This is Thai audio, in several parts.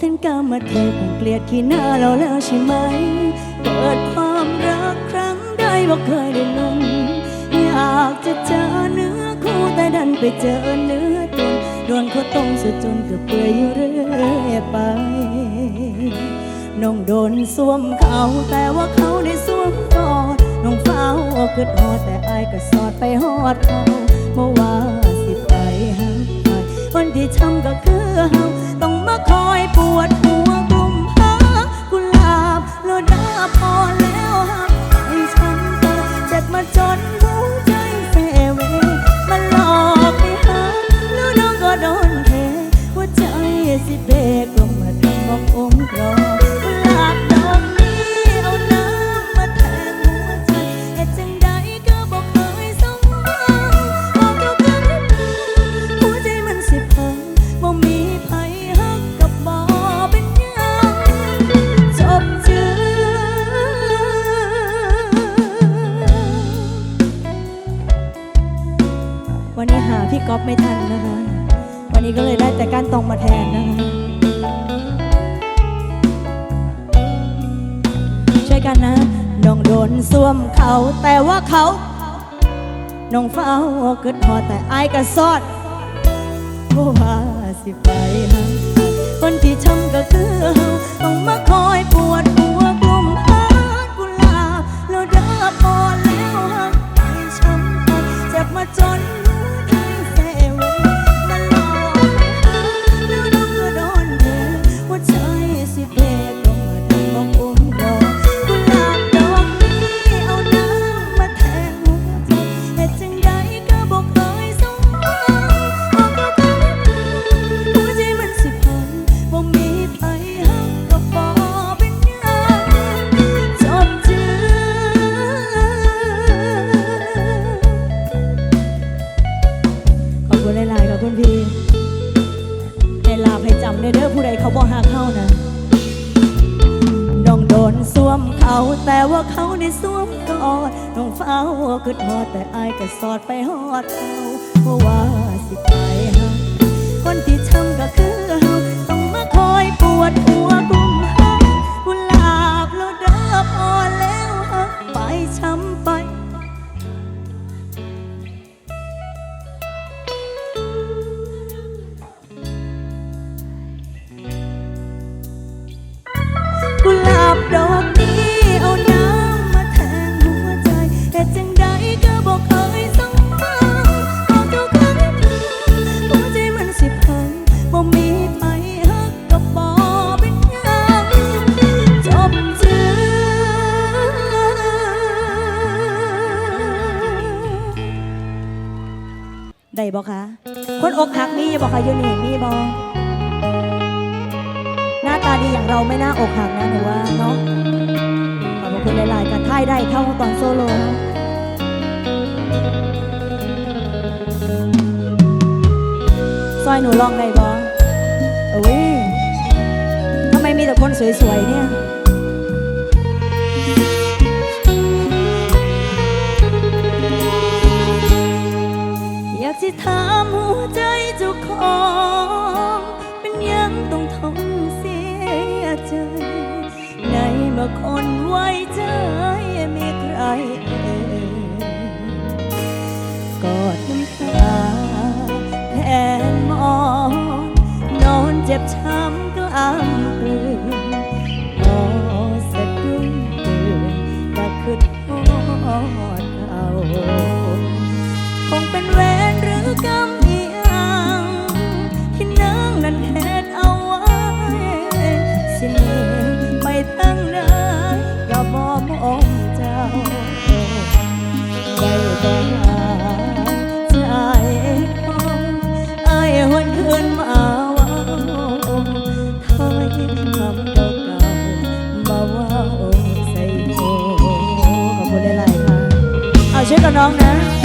ท่านกรรมเทพเกลียดขี้หน้าเราแล้วใช่ไหม เปิดความรักครั้งใดบอกเคยได้ลงอยากจะเจอเนื้อคู่แต่ดันไปเจอเนื้อตนโดนเขาต้องสะจนเกือบเปื่อยอยู่เรื่อยไป น้องโดนสวมเขาแต่ว่าเขาได้สวมกอดน้องเฝ้าเกิดหอดแต่อายก็สอดไปหอดเขาเมื่อวานสิไปหากไปวันที่ทำก็คือเฮา มอปวดหัวกลุ่มหากลาบแล้วพอแล้วหักให้ฉัเจ็บมาจน ก่อนโซโลซอยหนูลองได้บอเอ้ยทำไมมีแต่คนสวยๆเนี่ยอยากจะถามหัวใจเจ้าของ เป็นยังต้องทนเสียใจ ว่าคนไว้ใจมีใครเอ่กอดน้ำตาแทนมองนอนเจ็บช้ำกล้าม นะน้องนะ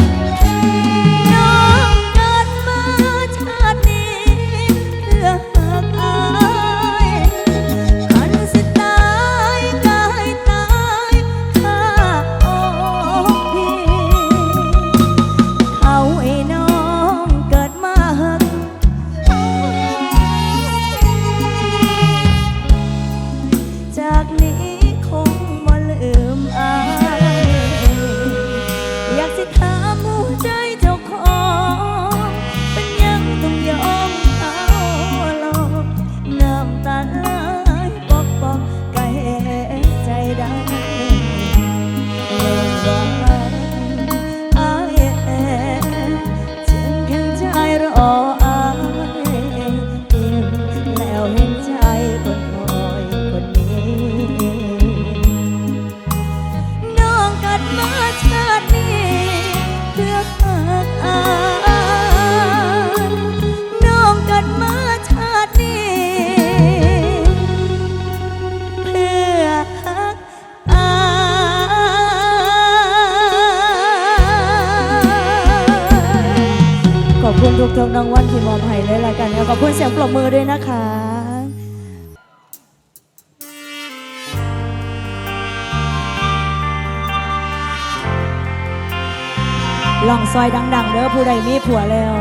ลองซอยดัง ๆเด้อผู้ใดมีผัวแล้ว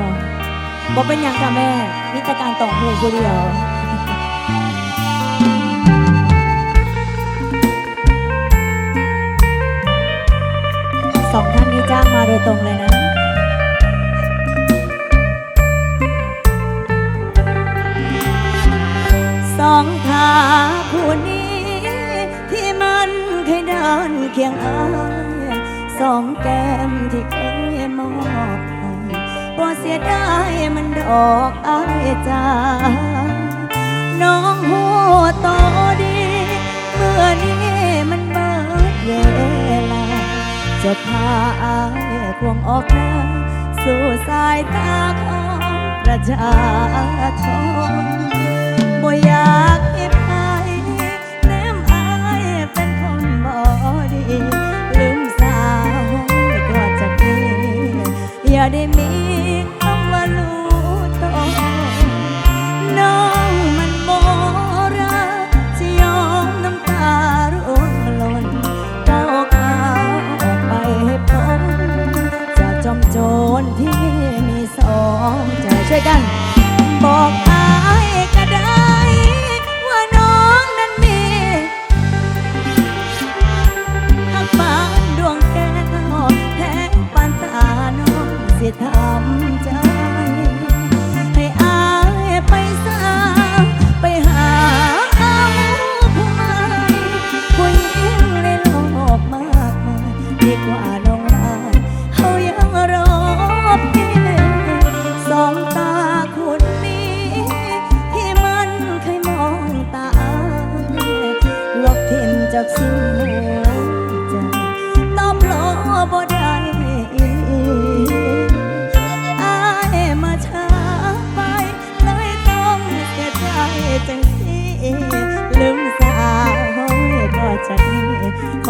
บ่เป็นยังค่ะแม่มีแต่การต่องหูผู้เดียวสองท่านนี้จ้างมาโดยตรงเลยนะสองขาคู่นี้ ที่มันเคยเดินเคียงอายสองแก้มที่เค บ่เสียดายมันดอกอายจ้าน้องหัวโตดี เมื่อนี้มันเบิดเวลา จะพาอายควงออกหน้าสู่สายตาของประชาชนบ่อยาก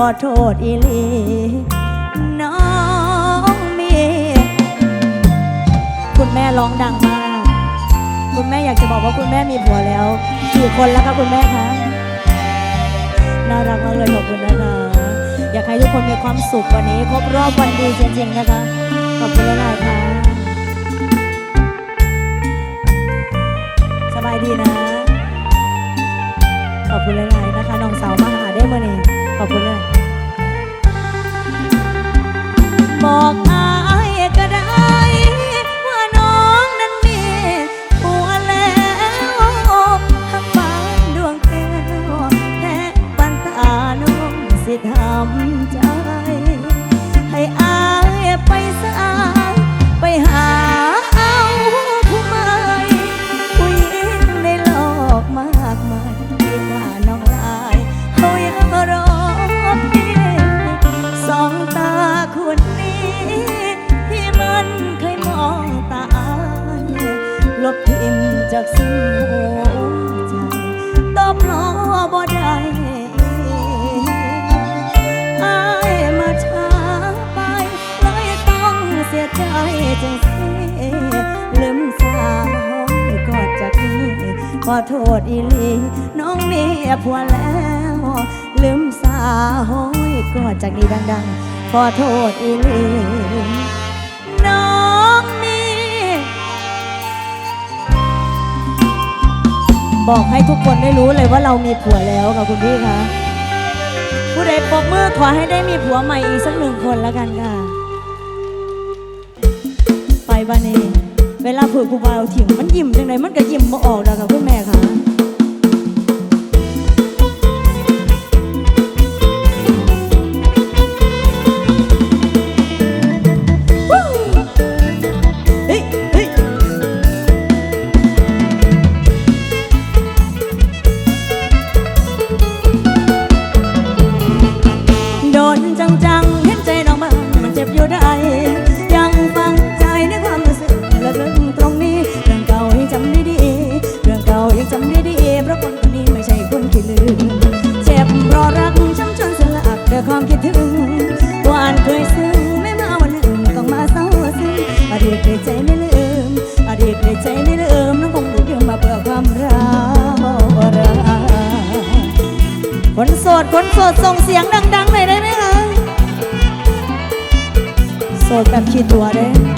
อโทษอีลี น้องมี คุณแม่ร้องดังมาก คุณแม่อยากจะบอกว่าคุณแม่มีผัวแล้วกี่คนแล้วคะคุณแม่คะ น่ารักมากเลยขอบคุณนะคะ อยากให้ทุกคนมีความสุขวันนี้ ครบรอบวันดีจริงๆนะคะ ขอบคุณหลายๆค่ะ สบายดีนะ ขอบคุณหลายๆนะคะน้องสาว ผัวแล้ว ลืมสาวกอดจากนี้ดังๆ ขอโทษอีลีน้องมีบอกให้ทุกคนได้รู้เลยว่าเรามีผัวแล้วค่ะคุณพี่คะผู้ใดปรบมือขอให้ได้มีผัวใหม่อีกสักหนึ่งคนแล้วกันค่ะ ไปวันนี้ เวลาผือผู้บ่าวถิ่มมันยิ้มจังไดมันก็ยิ้มมาออกแล้วค่ะคุณแม่ค่ะ คนโสดส่งเสียงดังๆหน่อยได้ไหมคะ โสดแบบขีดตัวได้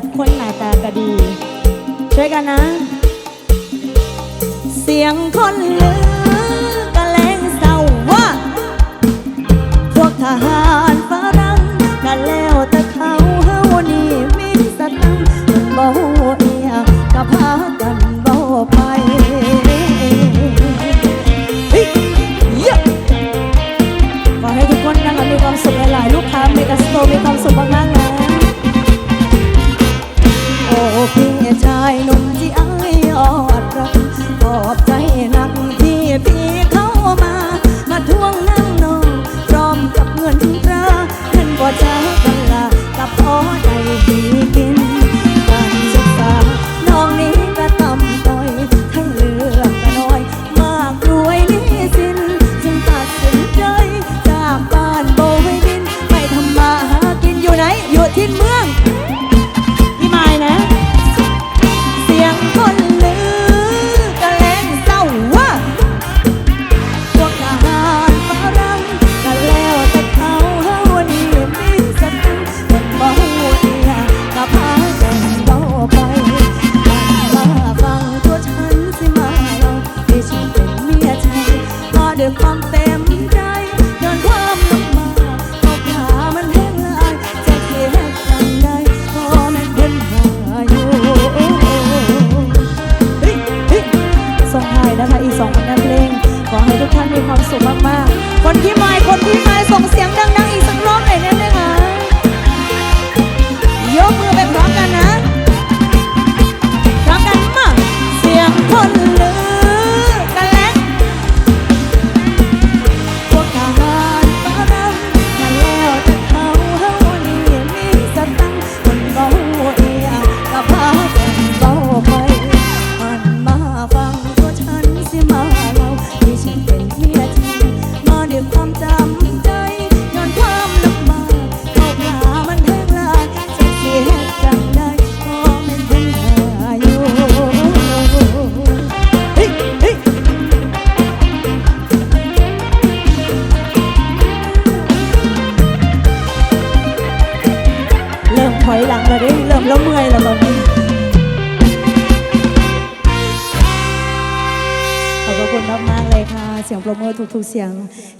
บคนหน้าตาก็ดี ช่วยกันนะ เสียงคนเหลือกะแลงเศร้าว่าพวกทหารฝรั่งกันแล้วแต่เขาเฮานี่มีสตังค์บ่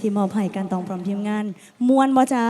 ที่มอบให้การตองพร้อมทีมงานมวนบ่จ้า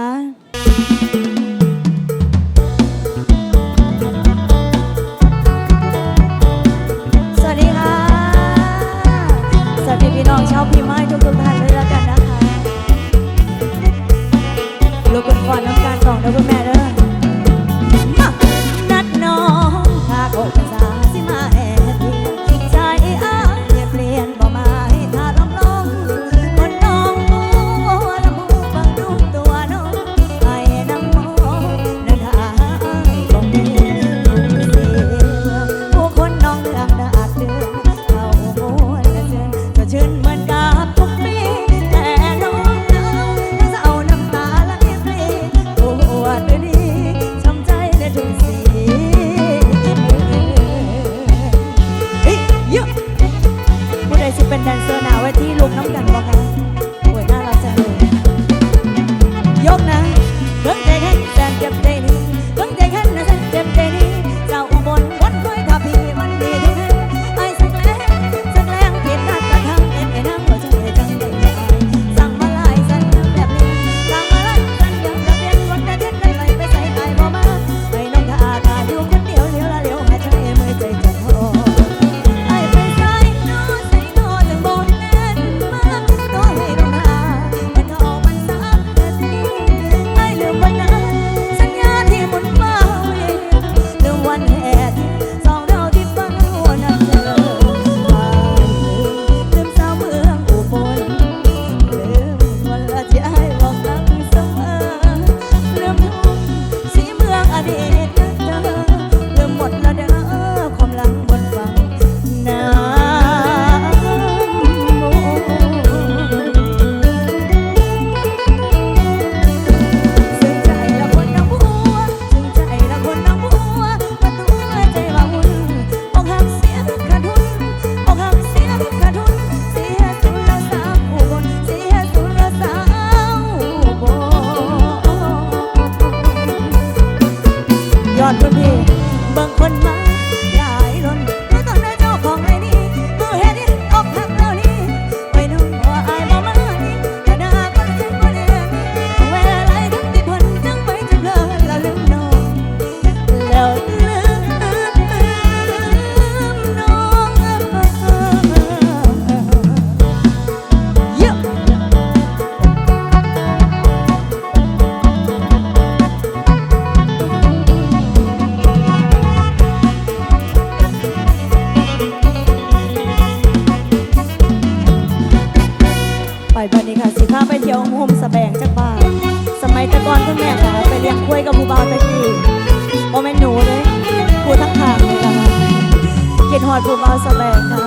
อดผู้เบาแสวงค่ะ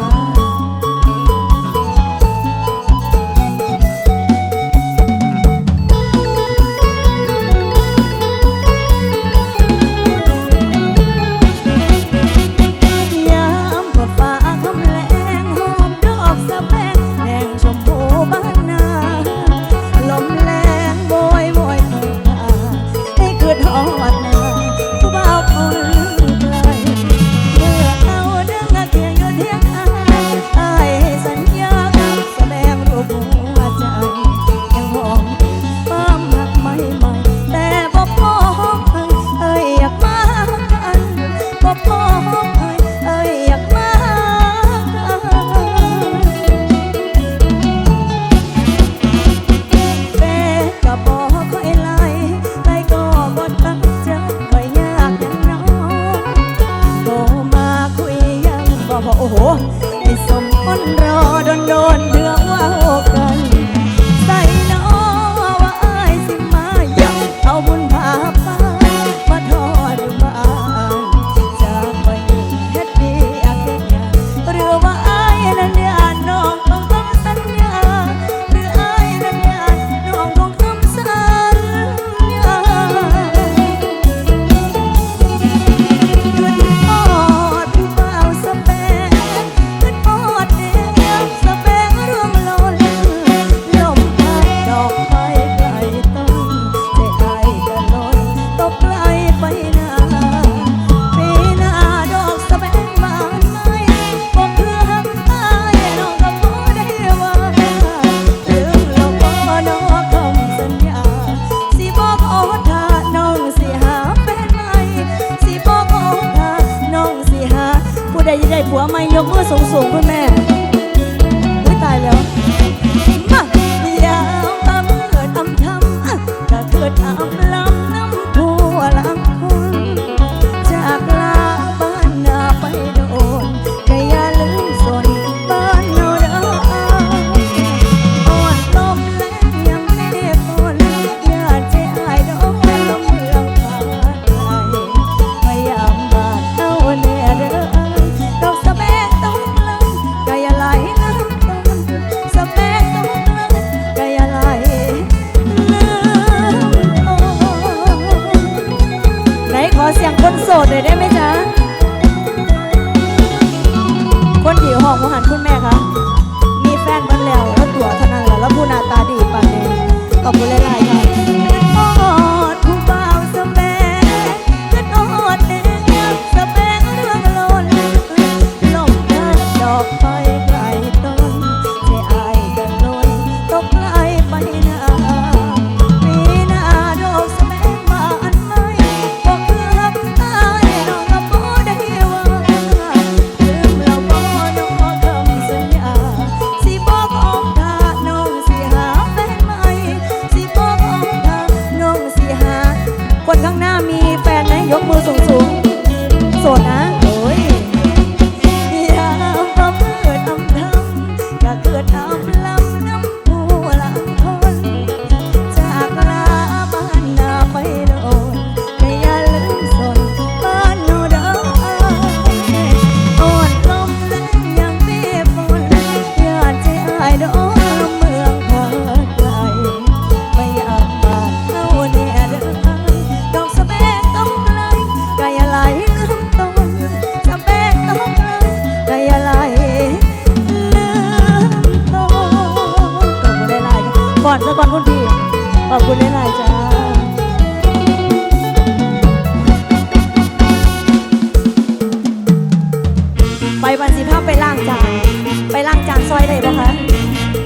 ได้บ่คะ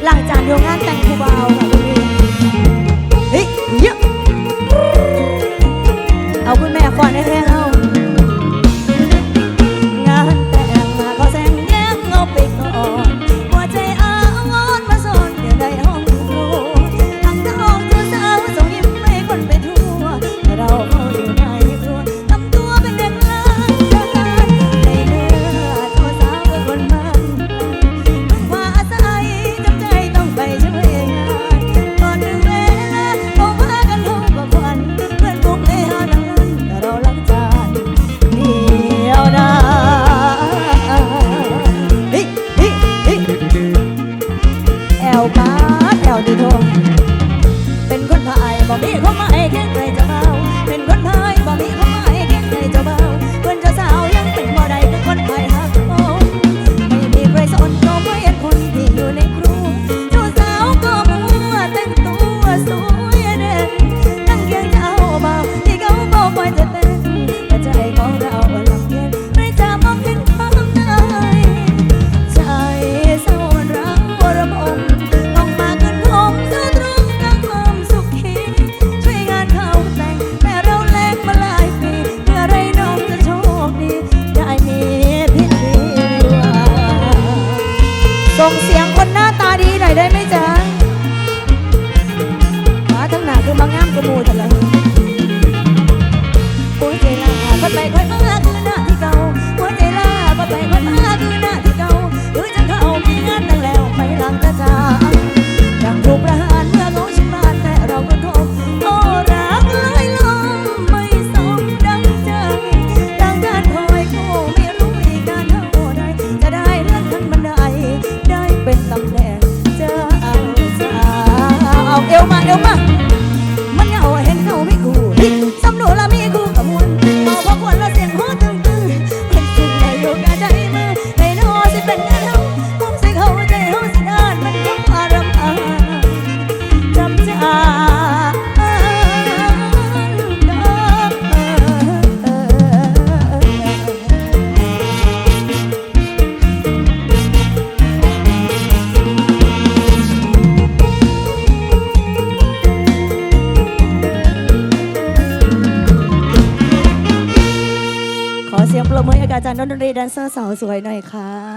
หลังจากเดียวงานแต่งครูบาวค่ะ นเซอร์สาวสวยหน่อยค่ะ